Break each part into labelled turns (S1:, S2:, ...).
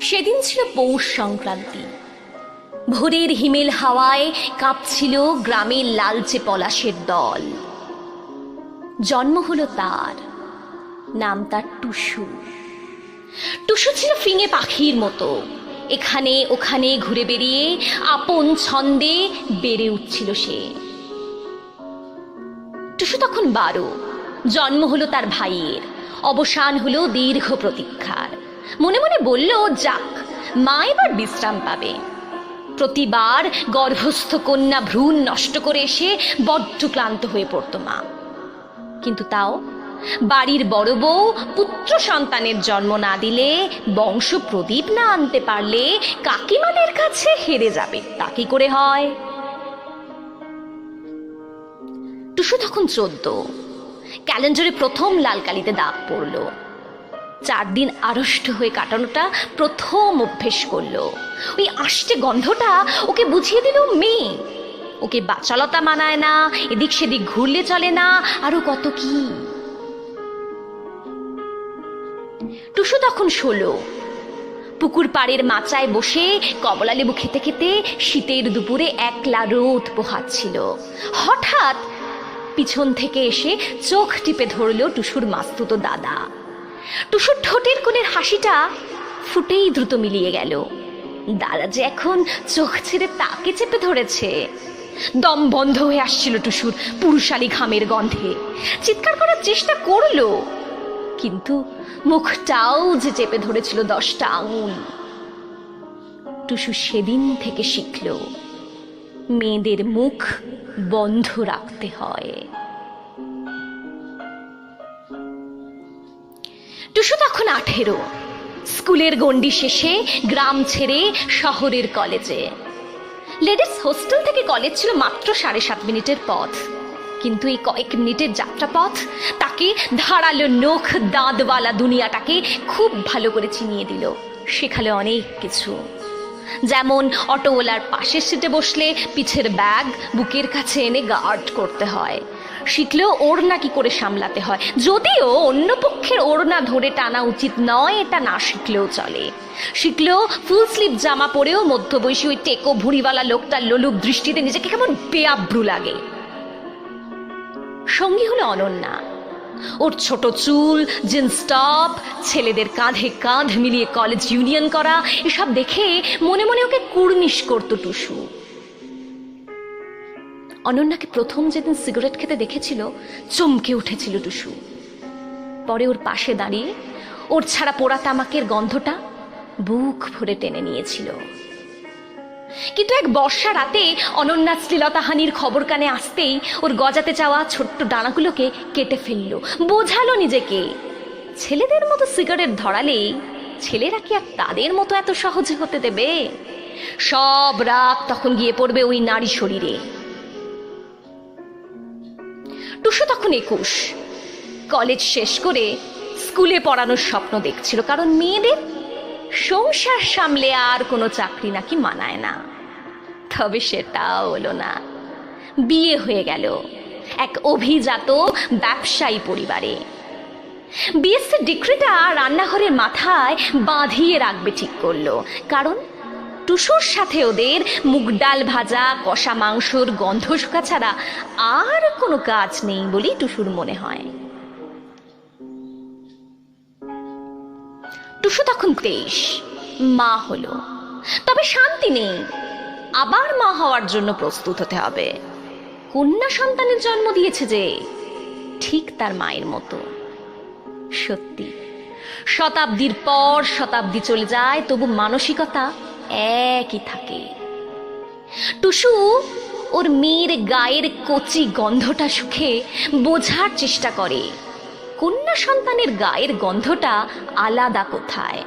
S1: সেদিন ছিল পৌষ সংক্রান্তি। ভোরের হিমেল হাওয়ায় কাঁপছিল গ্রামের লালচে পলাশের দল। জন্ম হলো তার, নাম তার টুসু। টুসু ছিল ফিঙে পাখির মতো। এখানে ওখানে ঘুরে বেরিয়ে আপন ছন্দে বেড়ে উঠছিল সে। টুসু তখন বারো, জন্ম হলো তার ভাইয়ের। অবসান হলো দীর্ঘ প্রতীক্ষার। মনে মনে বলল, যাক, মা এবার বিশ্রাম পাবে। প্রতিবার গর্ভস্থ কন্যা ভ্রূণ নষ্ট করে এসে বড্ড ক্লান্ত হয়ে পড়তো মা। কিন্তু তাও বাড়ির বড় বউ পুত্র সন্তানের জন্ম না দিলে বংশ প্রদীপ না আনতে পারলে কাকিমাদের কাছে হেরে যাবে, তা কি করে হয়? টুসু তখন চোদ্দ। ক্যালেন্ডারে প্রথম লাল কালিতে দাগ পড়ল। চার দিন আড়ষ্ট হয়ে কাটানোটা প্রথম অভ্যেস করল। ওই আষ্টে গন্ধটা ওকে বুঝিয়ে দিল মেয়ে। ওকে বাচালতা মানায় না, এদিক সেদিক ঘুরলে চলে না, আরও কত কি। টুসু তখন ষোলো পুকুর পাড়ের মাচায় বসে কমলা লেবু খেতে খেতে শীতের দুপুরে একলা রোদ পোহাচ্ছিল। হঠাৎ পিছন থেকে এসে চোখ টিপে ধরল টুসুর মাস্তুতো দাদা। টুসুর ঠোঁটের কোণের হাসিটা ফুটেই দ্রুত মিলিয়ে গেল। দাদা যে এখন চোখ ছেড়ে তাকে চেপে ধরেছে। দম বন্ধ হয়ে আসছিল টুসুর পুরুষালী ঘামের গন্ধে। চিৎকার করার চেষ্টা করল, কিন্তু মুখটাও যে চেপে ধরেছিল দশটা আঙুল। টুসু সেদিন থেকে শিখল, মেয়েদের মুখ বন্ধ রাখতে হয়। টুসু তখন আঠেরো। স্কুলের গণ্ডি শেষে, গ্রাম ছেড়ে, শহরের কলেজে। লেডিস হোস্টেল থেকে কলেজ ছিল মাত্র সাড়ে সাত মিনিটের পথ। কিন্তু এই কয়েক মিনিটের যাত্রাপথ তাকে ধারালো নখ দাঁতওয়ালা দুনিয়াটাকে খুব ভালো করে চিনিয়ে দিল। শেখালো অনেক কিছু। যেমন অটোওয়ালার পাশের সিটে বসলে পিছের ব্যাগ, বুকের কাছে এনে গার্ড করতে হয়। শিখলেও ওড়না কি করে সামলাতে হয়? যদিও অন্য পক্ষের ওড়না ধরে টানা উচিত নয়, এটা না শিখলেও চলে। শিখলেও ফুল স্লিভ জামা পরেও মধ্যবয়সী ওই টেকো ভুড়িওয়ালা লোকটার লোলুপ দৃষ্টিতে নিজেকে কেমন বেআব্রু লাগে। সঙ্গী হলো অনন্যা। ওর ছোট চুল, জিন্স টপ, ছেলেদের কাঁধে কাঁধ মিলিয়ে কলেজ ইউনিয়ন করা, এসব দেখে মনে মনে ওকে কুর্নিশ করতো টুসু। অনন্যাকে প্রথম যেদিন সিগারেট খেতে দেখেছিল, চমকে উঠেছিল টুসু। পরে ওর পাশে দাঁড়িয়ে ওর ছাড়া পোড়া তামাকের গন্ধটা বুক ভরে টেনে নিয়েছিল। কিন্তু এক বর্ষা রাতে অনন্যা শ্লীলতাহানির খবর কানে আসতেই ওর গজাতে চাওয়া ছোট্ট ডানাগুলোকে কেটে ফেলল। বোঝালো নিজেকে। ছেলেদের মতো সিগারেট ধরালেই ছেলেরা কি আর তাদের মতো এত সহজে হতে দেবে? সব রাগ তখন গিয়ে পড়বে ওই নারী শরীরে। টুসু তখন একুশ। কলেজ শেষ করে স্কুলে পড়ানোর স্বপ্ন দেখছিল, কারণ মেয়েদের সংসার সামলে আর কোনো চাকরি নাকি মানায় না। তবে সেটাও হলো না। বিয়ে হয়ে গেল এক অভিজাত ব্যবসায়ী পরিবারে। বিএসসি ডিগ্রিটা রান্নাঘরের মাথায় বাঁধিয়ে রাখবে ঠিক করল, কারণ টুসুর সাথে ওদের মুগ ডাল ভাজা, কষা মাংসর গন্ধ শুকা ছাড়া আর কোনো কাজ নেই বলেই টুসুর মনে হয়। টুসু তখন তেইশ, মা হলো। তবে শান্তি নেই, আবার মা হওয়ার জন্য প্রস্তুত হতে হবে। কন্যা সন্তানের জন্ম দিয়েছে যে, ঠিক তার মায়ের মতো। সত্যি, শতাব্দীর পর শতাব্দী চলে যায়, তবু মানসিকতা একই থাকে। টুসু, ওর মেয়ের গায়ের কচি গন্ধটা সুখে বোঝার চেষ্টা করে। কন্যা সন্তানের গায়ের গন্ধটা আলাদা কোথায়?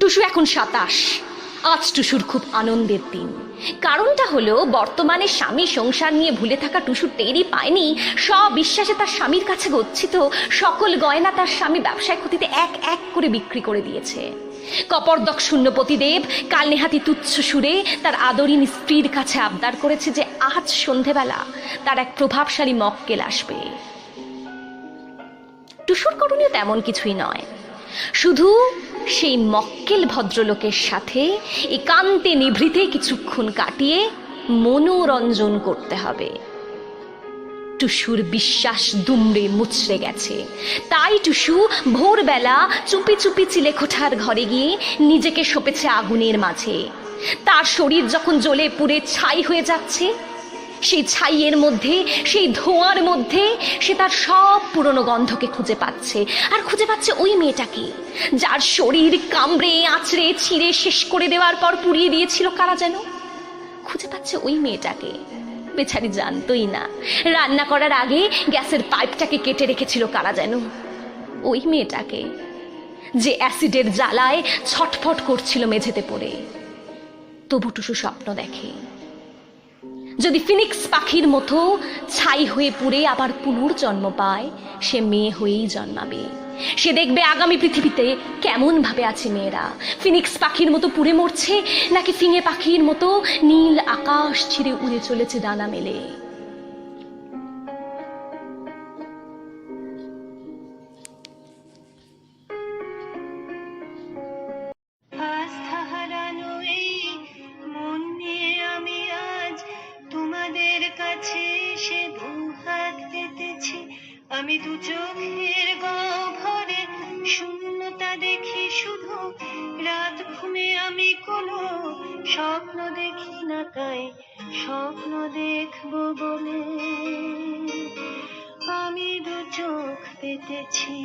S1: টুসু এখন সাতাশ। আজ টুসুর খুব আনন্দের দিন। কারণটা হলো, বর্তমানে স্বামী সংসার নিয়ে ভুলে থাকা টুসু টেরই পায়নি। সবিশ্বাসে তার স্বামীর কাছে গচ্ছিত সকল গয়না তার স্বামী ব্যবসায় ক্ষতিতে এক এক করে বিক্রি করে দিয়েছে। কপর্দক শূন্যপতিদেব কাল নেহাতি তুচ্ছ সুরে তার আদরিনী স্ত্রীর কাছে আবদার করেছে যে আজ সন্ধেবেলা তার এক প্রভাবশালী মক্কেল আসবে। টুসুর করণীয় তেমন কিছুই নয়। শুধু সেই মক্কেল ভদ্রলোকের সাথে একান্তে নিভৃতে কিছুক্ষণ কাটিয়ে মনোরঞ্জন করতে হবে। টুসুর বিশ্বাস দুমড়ে মুচড়ে গেছে। তাই টুসু ভোরবেলা চুপি চুপি চিলেকোঠার ঘরে গিয়ে নিজেকে সঁপেছে আগুনের মাঝে। তার শরীর যখন জ্বলে পুড়ে ছাই হয়ে যাচ্ছে, সেই ছাইয়ের মধ্যে, সেই ধোঁয়ার মধ্যে সে তার সব পুরনো গন্ধকে খুঁজে পাচ্ছে। আর খুঁজে পাচ্ছে ওই মেয়েটাকে, যার শরীর কামড়ে, আঁচড়ে, ছিঁড়ে শেষ করে দেওয়ার পর পুড়িয়ে দিয়েছিল কারা যেন? খুঁজে পাচ্ছে ওই মেয়েটাকে। বেচারি জানতোই না। রান্না করার আগে গ্যাসের পাইপটাকে কেটে রেখেছিল কারা যেন। ওই মেয়েটাকে যে অ্যাসিডের জ্বালায় ছটফট করছিল মেঝেতে পড়ে। তবু টুসু স্বপ্ন দেখে। যদি ফিনিক্স পাখির মতো ছাই হয়ে পুড়ে আবার পুনর্জন্ম পায়, সে মেয়ে হয়েই জন্মাবে। সে দেখবে আগামী পৃথিবীতে কেমন ভাবে আছে মেয়েরা। ফিনিক্স পাখির মতো পুড়ে মরছে, নাকি ফিঙে পাখির মতো নীল আকাশ ছিঁড়ে উড়ে চলেছে ডানা মেলে।
S2: আমি দু চোখের গহ্বরে ঘুমে আমি কোনো স্বপ্ন দেখি না তাই স্বপ্ন দেখব বলে আমি দু চোখ পেতেছি।